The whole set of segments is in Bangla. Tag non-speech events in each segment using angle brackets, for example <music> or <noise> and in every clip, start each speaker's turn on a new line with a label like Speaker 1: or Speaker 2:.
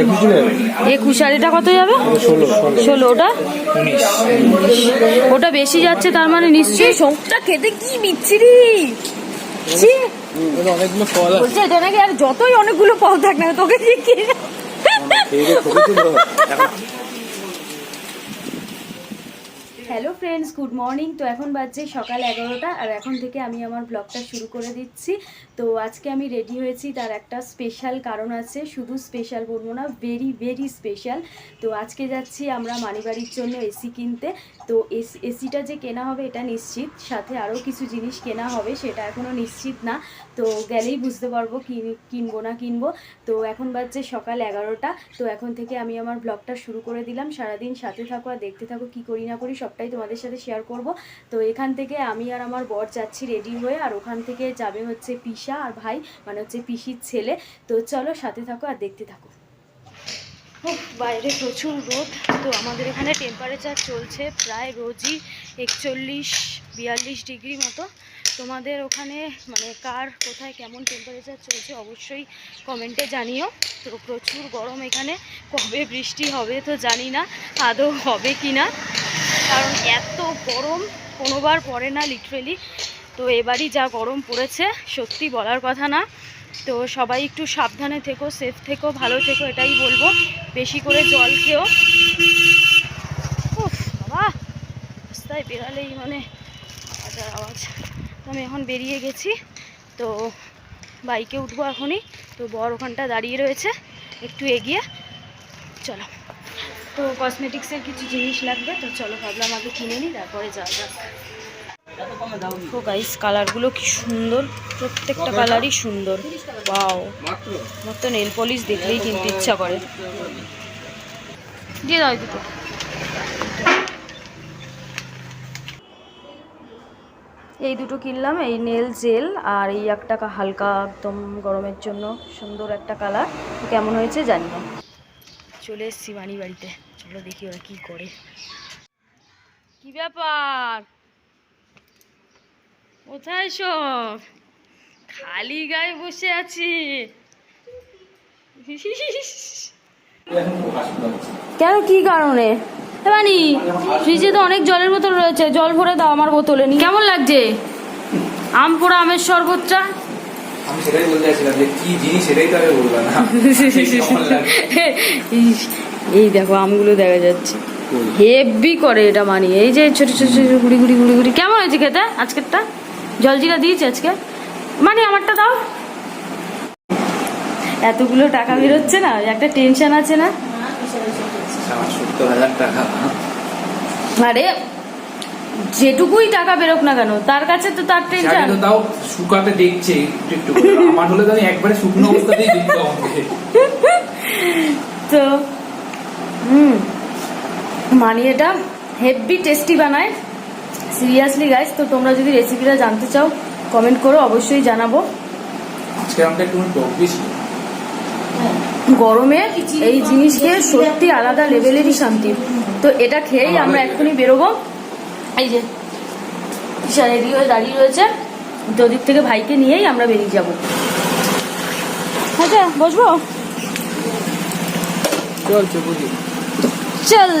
Speaker 1: একুশ
Speaker 2: খুশারিটা আর এটা কত যাবে?
Speaker 1: ষোলো
Speaker 2: ওটা? ওটা বেশি যাচ্ছে তার মানে নিশ্চয়ই শোকটা খেতে কি বিচ্ছিরি?
Speaker 1: ফল
Speaker 2: বলছে এটা নাকি আর যতই অনেকগুলো পাও থাক না তোকে কি কি
Speaker 1: এই যে ছবি তুলবো এখন
Speaker 2: হ্যালো ফ্রেন্ডস গুড মর্নিং তো এখন বাজছে সকাল এগারোটা, আর এখন থেকে আমি আমার ব্লগটা শুরু করে দিচ্ছি। তো আজকে আমি রেডি হয়েছি, তার একটা স্পেশাল কারণ আছে, শুধু স্পেশাল বলব না ভেরি ভেরি স্পেশাল তো আজকে যাচ্ছি আমরা মানিবাড়ির জন্য এসি কিনতে। তো এসি, এসিটা যে কেনা হবে এটা নিশ্চিত, সাথে আরও কিছু জিনিস কেনা হবে সেটা এখনও নিশ্চিত না। তো গেলেই বুঝতে পারব কিনবো না কিনবো। তো এখন বাজছে সকাল এগারোটা, তো এখন থেকে আমি আমার ব্লগটা শুরু করে দিলাম। সারাদিন সাথে থাকো আর দেখতে থাকো কি করি না করি সবটাই তোমাদের সাথে শেয়ার করব। তো এখান থেকে আমি আর আমার বর যাচ্ছি রেডি হয়ে, আর ওখান থেকে যাবে হচ্ছে পিসা আর ভাই মানে হচ্ছে পিসির ছেলে। তো চলো সাথে থাকো আর দেখতে থাকো। বাইরে প্রচুর রোদ। তো আমাদের এখানে টেম্পারেচার চলছে প্রায় রোজই একচল্লিশ, বিয়াল্লিশ ডিগ্রি মতো। তোমাদের ওখানে মানে কার কোথায় কেমন টেম্পারেচার চলছে অবশ্যই কমেন্টে জানিও। তো প্রচুর গরম এখানে। কবে বৃষ্টি হবে তো জানি না, আদৌ হবে কি না। কারণ এত গরম কোনোবার পড়ে না লিটারেলি তো এবারই যা গরম পড়েছে, সত্যি বলার কথা না। তো সবাই একটু সাবধানে থেকো সেফ থেকো, ভালো থেকো, এটাই বলব। বেশি করে জল খেও। রাস্তায় বেরালেই মানে আওয়াজ। তো আমি এখন বেরিয়ে গেছি, তো বাইকে উঠবো এখনই। তো বর ওখানটা দাঁড়িয়ে রয়েছে, একটু এগিয়ে। চলো। তো কসমেটিক্সের কিছু জিনিস লাগবে, তো চলো ভাবলাম আগে কিনে নিই, তারপরে যাওয়া যাক। দেখো গাইস কালারগুলো কি সুন্দর। প্রত্যেকটা কালারই সুন্দর। বাও আমার তো নেল পলিশ দেখলেই কিনতে ইচ্ছা করে। দিয়ে দাও দুটো। এই দুটো কিনলাম এই নেল জেল আর এই একটা হালকা একদম গরমের জন্য সুন্দর একটা কালার কেমন হয়েছে জানি না। চলে এসছি বাড়িতে। চলো দেখি ওরা কি করে। কি ব্যাপার? কোথায় সব? খালি গায়ে বসে আছি। কেন কি কারণে? বানি ফ্রিজে তো অনেক জলের বোতল রয়েছে জল ভরে দাও আমার বোতলে নি কেমন লাগছে? আম পোড়া আমের শরবতটা?
Speaker 1: আমি সেটাই বলতে চাইছিলাম যে কি জিনিস সেটাই তো আগে বললাম না।
Speaker 2: ইস, এই দেখো আমগুলো দেখা যাচ্ছে। হেভি করে এটা মানি এই যে ছোট ছোট ছোট গুড়ি গুড়ি গুড়ি গুড়ি। কেমন হয়েছে খেতে আজকেরটা? জলজিরা দিয়েছি আজকে? মানে আমারটা দাও। এতগুলো টাকা বেরোচ্ছে না একটা টেনশন আছে না? আরে যেটুকুই টাকা বেরোক না কেন তার কাছে তো তার টেনশন।
Speaker 1: তাও শুকাতে দেখছে একটু আমার হলে তো আমি একবারে শুকনো অবস্থাতেই দিত আমাকে।
Speaker 2: তো হুম। মানি এটা হেভি টেস্টি বানায়। সিরিয়াসলি গাইস তো তোমরা যদি রেসিপিটা জানতে চাও কমেন্ট করো অবশ্যই জানাব।
Speaker 1: আজকে আমটা একটু টক বেশি
Speaker 2: গরমে এই জিনিস খেয়ে সত্যি আলাদা লেভেলেরই শান্তি। তো এটা খেয়েই আমরা এক্ষুনি বেরোবো। এই যে ঈশা রেডি হয়ে দাঁড়িয়ে রয়েছে। তো ওদিক থেকে ভাইকে নিয়েই আমরা বেরিয়ে যাব। আচ্ছা বসবো? চলো চলো।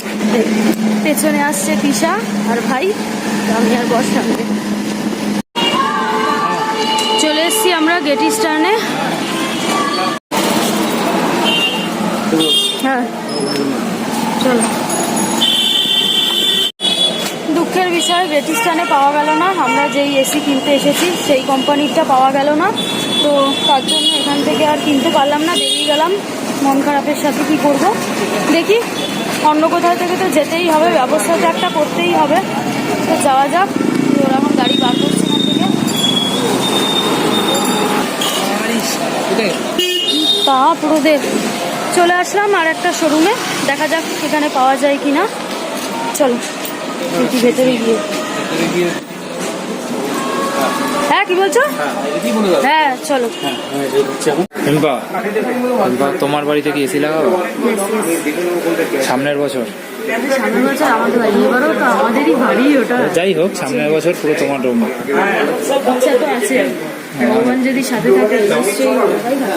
Speaker 2: পেছনে আসছে তিশা আর ভাই আমি আর বস সামনে চলে এসছি আমরা গেটি স্টার্নে হ্যাঁ চলো। দুঃখের বিষয় বেটিস্টানে পাওয়া গেল না। আমরা যেই এসি কিনতে এসেছি, সেই কোম্পানিরটা পাওয়া গেল না। তো তার জন্য এখান থেকে আর কিনতে পারলাম না, বেরিয়ে গেলাম। মন খারাপের সাথে কি করব? দেখি। অন্য কোথাও থেকে তো যেতেই হবে, ব্যবস্থা তো একটা করতেই হবে। তো যাওয়া যাক, ওরা এখন গাড়ি বার করছে না থেকে। তা পুরোদের চলে আসলাম আর একটা শোরুমে, দেখা যাক সেখানে পাওয়া যায় কি না চলো ভেতরে গিয়ে। কি বলছো?
Speaker 1: হ্যাঁ কি বলে দাও
Speaker 2: হ্যাঁ চলো
Speaker 3: তোমার বাড়িতে কি এসি লাগাবো সামনের বছর।
Speaker 2: আমাদের বাড়ি এবারও তো আমাদেরই বাড়ি ওটা।
Speaker 3: যাই হোক সামনের বছর পুরো তোমার রুম।
Speaker 2: ইচ্ছা আছে। ভগবান যদি সাথে থাকে নিশ্চয়ই হবে, তাই না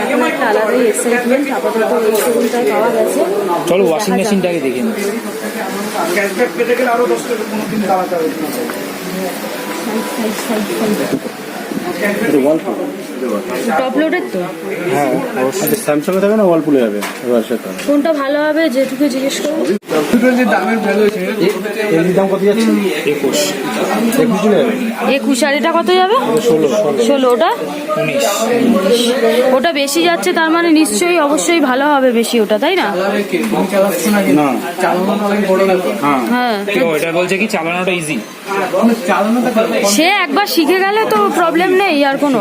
Speaker 2: এখন একটা আলাদাই এক্সাইটমেন্ট আপাতত এই শোরুমটায় পাওয়া গেছে।
Speaker 3: চলো ওয়াশিং মেশিনটাকে দেখে নি
Speaker 2: টপ লোডের তো?
Speaker 4: হ্যাঁ স্যামসাং এ থাকবে না ওয়ালপুলে যাবে এবার সেটা।
Speaker 2: কোনটা ভালো হবে যেটুকু জিজ্ঞেস করব?
Speaker 1: কম্পিউটার যে দামের ভ্যালু আছে
Speaker 4: এলজি দাম কত যাচ্ছে? একুশ। একুশ যাবে
Speaker 2: একুশ আর এটা কত যাবে?
Speaker 4: ষোলো।
Speaker 2: ষোলো ওটা? ওটা বেশি যাচ্ছে তার মানে নিশ্চয়ই অবশ্যই ভালো হবে বেশি ওটা তাই না?
Speaker 4: হ্যাঁ।
Speaker 3: এটা বলছে কি চালানোটা ইজি
Speaker 2: সে একবার শিখে গেলে তো প্রবলেম নেই আর কোনো।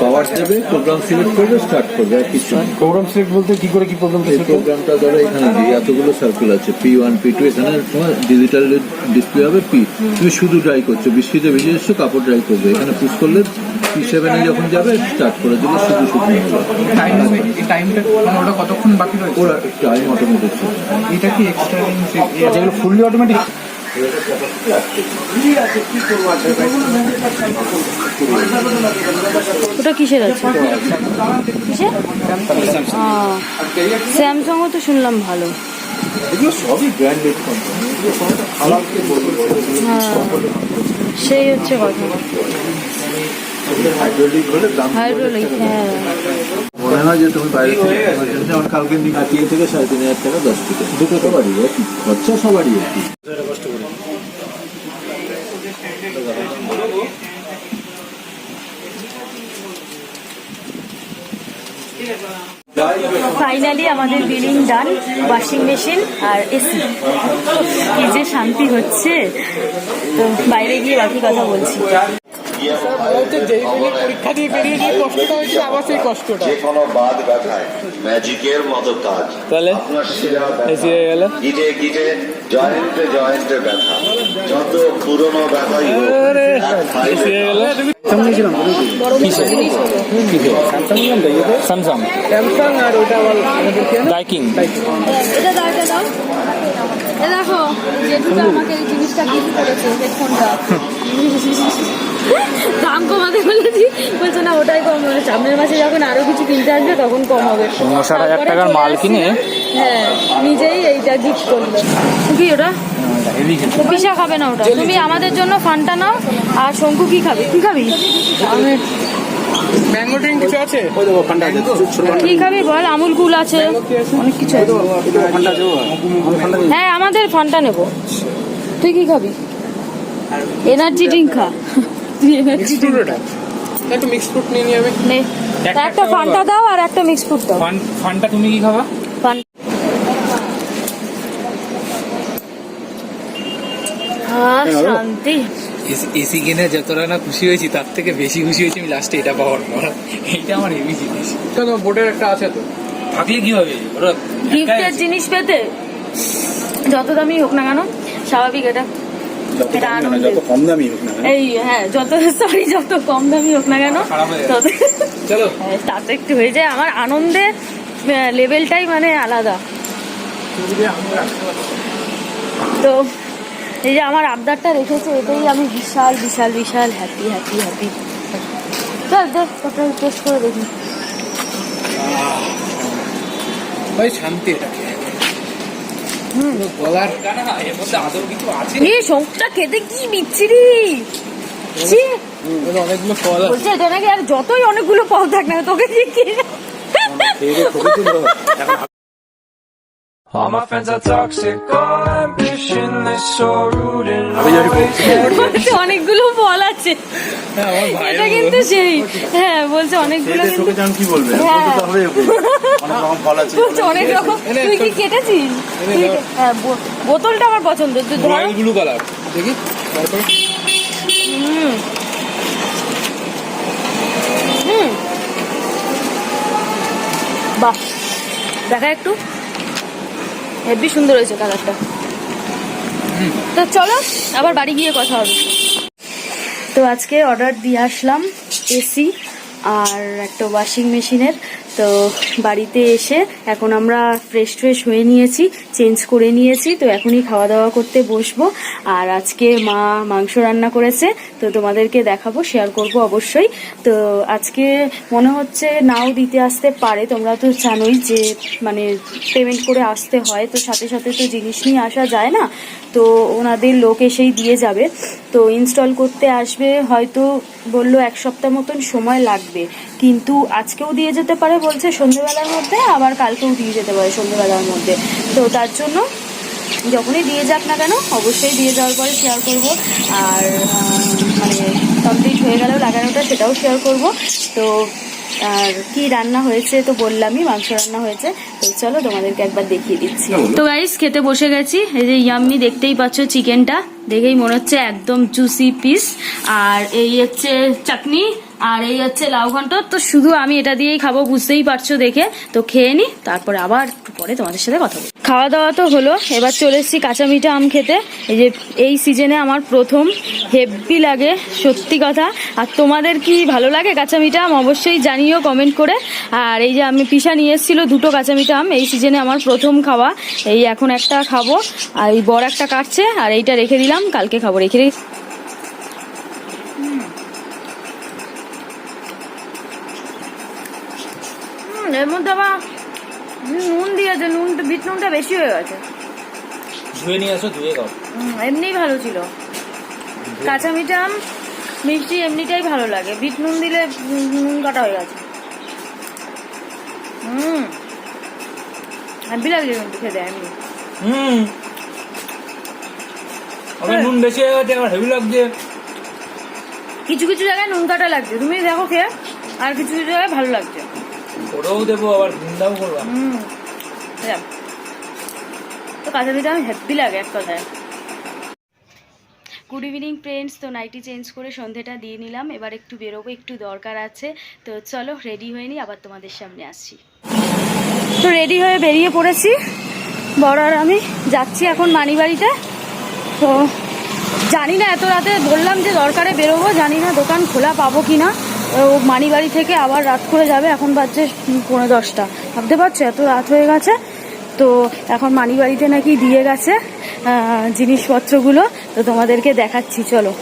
Speaker 5: পাওয়ার যাবে প্রোগ্রাম সিলেক্ট করবে স্টার্ট করবে আর কিছু
Speaker 4: প্রোগ্রাম সিলেক্ট বলতে কি করে কি প্রোগ্রাম
Speaker 5: এই প্রোগ্রামটা ধরো এখানে দিই এতগুলো সার্কেল আছে পি ওয়ান পি টু এখানে তোমার ডিজিটাল ডিসপ্লে হবে পি তুমি শুধু ড্রাই করছ বৃষ্টিতে ভিজে এসছো কাপড় ড্রাই করবে। এখানে পুশ করলে পি সেভেনে যখন যাবে স্টার্ট করে দিলে শুধু শুকনো হবে।
Speaker 1: টাইম এই টাইমটা মানে ওটা কতক্ষণ বাকি রয়েছে?
Speaker 5: ওরা টাইম অটোমেটিক
Speaker 1: এটা কি এক্সট্রা
Speaker 4: এগুলো ফুললি অটোমেটিক
Speaker 2: ওটা কিসের আছে? কিসের? স্যামসাংও তো শুনলাম ভালো। হ্যাঁ সেই হচ্ছে কথা।
Speaker 5: হাইড্রোলিক হলে দাম
Speaker 2: হাইড্রোলিক হ্যাঁ।
Speaker 5: মনে হয় যে তুমি বাইরে থেকে আমার কালকে নিয়ে থেকে সাড়ে তিন হাজার টাকা দশ দুটো তো বাড়ি খরচা সবারই একই
Speaker 2: ফাইনালি আমাদের বিলিং ডান ওয়াশিং মেশিন আর এসি কি যে শান্তি হচ্ছে। তো বাইরে গিয়ে বাকি কথা বলছি।
Speaker 6: যে কোনো বাদ ব্যথায় ম্যাজিকের মতো কাজ।
Speaker 3: তাহলে?
Speaker 6: আপনার সেরা
Speaker 3: এসি হয়ে গেল?
Speaker 6: গিটে গিটে জয়েন্টে জয়েন্টে ব্যথা। যত পুরনো ব্যথাই হোক
Speaker 3: এসি হয়ে গেল। স্যামসাং
Speaker 1: স্যামসাং আর ওটা আবার আমাদের কি
Speaker 3: ডাইকিং
Speaker 2: এটা দাও এটা দাও। এ দেখো জেঠুটা আমাকে এই জিনিসটা গিফট করেছে হেডফোনটা <laughs> বলেছি না ওটাই কম হবে। সামনের মাসে যখন আরও কিছু কিনতে আসবে তখন কম হবে।
Speaker 3: পনেরো ষাট হাজার টাকার মাল কিনে?
Speaker 2: হ্যাঁ নিজেই এইটা গিফট করল। কি ওটা? পিসা খাবে না ওটা। তুমি আমাদের জন্য ফানটা নাও আর শঙ্কু কি খাবে? কি খাবি?
Speaker 1: ম্যাঙ্গো ড্রিঙ্ক কিছু আছে?
Speaker 2: কি খাবি বল? আমুল কুল আছে। অনেক কিছু আছে। হ্যাঁ আমাদের ফানটা নেব। তুই কি খাবি? এনার্জি ড্রিঙ্ক খা। তুই এনার্জি ড্রিঙ্ক
Speaker 1: একটু মিক্স ফ্রুট নিয়ে নিয়ে
Speaker 2: নে
Speaker 3: একটা
Speaker 2: ফান্টা দাও আর একটা মিক্স ফ্রুট দাও।
Speaker 3: ফান ফানটা তুমি কি খাবা?
Speaker 2: শান্তি।
Speaker 1: এসি কিনে যতটা না খুশি হয়েছি তার থেকে বেশি খুশি হয়েছি আমি লাস্টে এটা পাওয়ার পর। এইটা আমার হেভি জিনিস। কেন বোর্ডের একটা আছে তো।
Speaker 3: থাকলে কি হবে?
Speaker 2: গিফটের জিনিস পেতে? যত দামি হোক না কেন স্বাভাবিক এটা। এটা আনন্দের।
Speaker 4: কম দামি হোক না
Speaker 2: এই হ্যাঁ যত সরি যত কম দামি হোক না কেন? তত তাতে একটু হয়ে যায়। আমার আনন্দের লেভেলটাই মানে আলাদা। তো এই যে আমার আবদারটা রেখেছে এটাই আমি বিশাল বিশাল বিশাল হ্যাপি হ্যাপি হ্যাপি চল দেখ টেস্ট করে দেখি।
Speaker 1: ভাই শান্তি এটাকে পুরো গলার এর মধ্যে আদৌ কিছু আছে
Speaker 2: এই শঙ্কটা খেতে কি বিচ্ছিরি ছি।
Speaker 1: এর অনেকগুলো ফল
Speaker 2: বলছে এটা নাকি আর যতই অনেকগুলো ফল থাক না তোকে কি কি
Speaker 7: All my friends are toxic, all ambitionless, so rude and
Speaker 2: বলছে অনেকগুলো এটা কিন্তু সেই। হ্যাঁ বলছে অনেকগুলো কিন্তু
Speaker 4: কি বলবে?
Speaker 2: হ্যাঁ। বলছে অনেক রকম। তুই কি কেটেছিস? হ্যাঁ বোতলটা আমার পছন্দ তুই ধর।
Speaker 1: ব্লু কালার দেখি।
Speaker 2: হুম। হুম। বাহ। দেখা একটু। হেভি সুন্দর হয়েছে কালারটা তো চলো আবার বাড়ি গিয়ে কথা হবে। তো আজকে অর্ডার দিয়ে আসলাম এসি আর একটা ওয়াশিং মেশিনের তো বাড়িতে এসে এখন আমরা ফ্রেশ ফ্রেশ হয়ে নিয়েছি। চেঞ্জ করে নিয়েছি। তো এখনই খাওয়া দাওয়া করতে বসবো। আর আজকে মা মাংস রান্না করেছে, তো তোমাদেরকে দেখাবো শেয়ার করব অবশ্যই। তো আজকে মনে হচ্ছে নাও দিতে আসতে পারে। তোমরা তো জানোই যে মানে পেমেন্ট করে আসতে হয়। তো সাথে সাথে তো জিনিস নিয়ে আসা যায় না। তো ওনাদের লোক এসেই দিয়ে যাবে। তো ইনস্টল করতে আসবে, হয়তো বলল এক সপ্তাহ মতন সময় লাগবে। কিন্তু আজকেও দিয়ে যেতে পারে বলছে সন্ধ্যেবেলার মধ্যে, আবার কালকেও দিয়ে যেতে পারে সন্ধ্যেবেলার মধ্যে। তো তার জন্য যখনই দিয়ে যাক না কেন অবশ্যই দিয়ে যাওয়ার পরে শেয়ার করব। আর মানে কমপ্লিট হয়ে গেলেও লাগানোটা সেটাও শেয়ার করব। তো আর কি রান্না হয়েছে তো বললামই মাংস রান্না হয়েছে। তো চলো তোমাদেরকে একবার দেখিয়ে দিচ্ছি। তো গাইস খেতে বসে গেছি। এই যে ইয়াম্মি দেখতেই পাচ্ছ চিকেনটা দেখেই মনে হচ্ছে একদম জুসি পিস আর এই হচ্ছে চাটনি আর এই হচ্ছে লাউ ঘন্ট। তো শুধু আমি এটা দিয়েই খাব বুঝতেই পারছ দেখে। তো খেয়ে নি তারপরে আবার একটু পরে তোমাদের সাথে কথা বলব। খাওয়া দাওয়া তো হলো। এবার চলে এসেছি কাঁচা মিঠা আম খেতে। এই যে এই সিজনে আমার প্রথম হেভি লাগে, সত্যি কথা। আর তোমাদের কি ভালো লাগে কাঁচা মিঠা আম? অবশ্যই জানিও কমেন্ট করে। আর এই যে আমি পিসা নিয়ে এসেছিল দুটো কাঁচা মিঠা আম, এই সিজনে আমার প্রথম খাওয়া। এই এখন একটা খাব, আর এই বড় একটা কাটছে, আর এইটা রেখে দিলাম, কালকে খাব। রেখে রেখে হুম, এর মধ্যে আবার নুন নুনটা বিট নুনটা বেশি হয়ে গেছে।
Speaker 3: ধুয়ে নিয়ে আসো ধুয়ে খাও।
Speaker 2: এমনিই ভালো ছিল। কাঁচা মিঠা আম মিষ্টি এমনিটাই ভালো লাগে। বিট নুন দিলে নুন কাটা হয়ে গেছে। হুম। কিন্তু খেতে এমনি।
Speaker 3: হুম। আবার নুন বেশি হয়ে গেছে আবার হেভি লাগছে।
Speaker 2: কিছু কিছু জায়গায় নুন কাটা লাগছে। তুমি দেখো খেয়ে আর কিছু কিছু জায়গায় ভালো লাগছে।
Speaker 3: ওটাও দেবো আবার ভিন্দাও করবা।
Speaker 2: হুম। যাক। তো কাঁচা মিঠা আমি হ্যাপি লাগে এক কথায়। গুড ইভিনিং ফ্রেন্ডস তো নাইটি চেঞ্জ করে সন্ধেটা দিয়ে নিলাম। এবার একটু বেরোবো, একটু দরকার আছে। তো চলো রেডি হয়ে নি আবার তোমাদের সামনে আসছি। তো রেডি হয়ে বেরিয়ে পড়েছি। বড় আর আমি যাচ্ছি এখন মানিবাড়িতে। তো জানি না, এত রাতে বললাম যে দরকারে বেরোবো, জানি না দোকান খোলা পাবো কি না ও মানিবাড়ি থেকে আবার রাত করে যাবে, এখন বাজছে পনেরো দশটা। ভাবতে পারছ, এত রাত হয়ে গেছে। তো এখন মানিবাড়িতে নাকি দিয়ে গেছে জিনিসপত্রগুলো, তো তোমাদেরকে দেখাচ্ছি, চলো।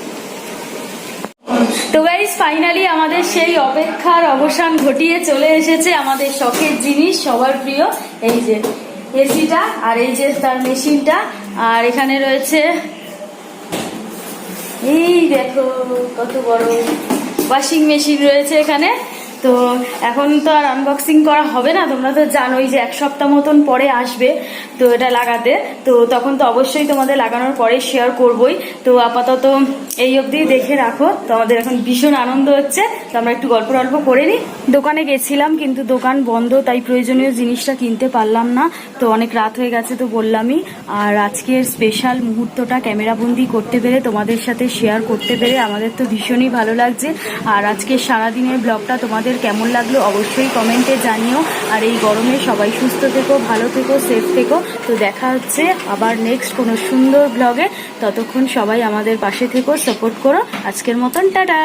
Speaker 2: তো গাইজ ফাইনালি আমাদের সেই অপেক্ষার অবসান ঘটিয়ে চলে এসেছে আমাদের শখের জিনিস, সবার প্রিয়, এই যে এসিটা আর এই যে তার মেশিনটা, আর এখানে রয়েছে, এই দেখো কত বড় ওয়াশিং মেশিন রয়েছে এখানে। তো এখন তো আর আনবক্সিং করা হবে না। তোমরা তো জানোই যে এক সপ্তাহ মতন পরে আসবে তো এটা লাগাতে। তো তখন তো অবশ্যই তোমাদের লাগানোর পরে শেয়ার করবই। তো আপাতত এই অবধি দেখে রাখো। তো আমাদের এখন ভীষণ আনন্দ হচ্ছে। তো আমরা একটু গল্প টল্প করে নিই। দোকানে গেছিলাম কিন্তু দোকান বন্ধ, তাই প্রয়োজনীয় জিনিসটা কিনতে পারলাম না। তো অনেক রাত হয়ে গেছে তো বললামই। আর আজকের স্পেশাল মুহূর্তটা ক্যামেরাবন্দি করতে পেরে তোমাদের সাথে শেয়ার করতে পেরে আমাদের তো ভীষণই ভালো লাগছে। আর আজকে সারাদিনের ব্লগটা তোমাদের কেমন লাগল অবশ্যই কমেন্টে জানিও। আর এই গরমে সবাই সুস্থ থেকো, ভালো থেকো সেফ থেকো। তো দেখা হচ্ছে আবার নেক্সট কোনো সুন্দর ব্লগে ততক্ষণ সবাই আমাদের পাশে থেকো সাপোর্ট করো। আজকের মতন, টাটা!